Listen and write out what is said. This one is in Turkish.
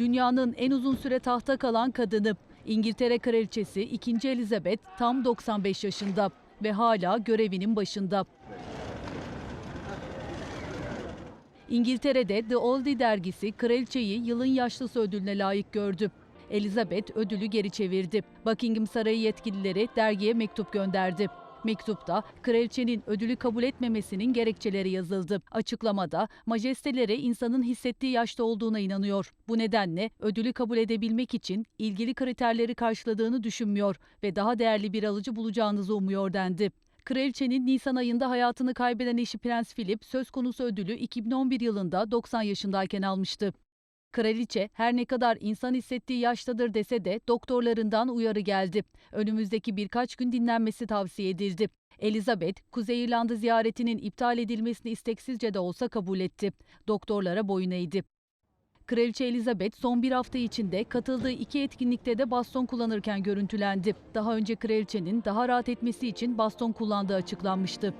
Dünyanın en uzun süre tahta kalan kadını. İngiltere Kraliçesi 2. Elizabeth tam 95 yaşında ve hala görevinin başında. İngiltere'de The Oldie dergisi kraliçeyi yılın yaşlısı ödülüne layık gördü. Elizabeth ödülü geri çevirdi. Buckingham Sarayı yetkilileri dergiye mektup gönderdi. Mektupta kraliçenin ödülü kabul etmemesinin gerekçeleri yazıldı. Açıklamada majesteleri insanın hissettiği yaşta olduğuna inanıyor. Bu nedenle ödülü kabul edebilmek için ilgili kriterleri karşıladığını düşünmüyor ve daha değerli bir alıcı bulacağınızı umuyor dendi. Kraliçenin Nisan ayında hayatını kaybeden eşi Prens Philip söz konusu ödülü 2011 yılında 90 yaşındayken almıştı. Kraliçe her ne kadar insan hissettiği yaştadır dese de doktorlarından uyarı geldi. Önümüzdeki birkaç gün dinlenmesi tavsiye edildi. Elizabeth, Kuzey İrlanda ziyaretinin iptal edilmesini isteksizce de olsa kabul etti. Doktorlara boyun eğdi. Kraliçe Elizabeth son bir hafta içinde katıldığı iki etkinlikte de baston kullanırken görüntülendi. Daha önce kraliçenin daha rahat etmesi için baston kullandığı açıklanmıştı.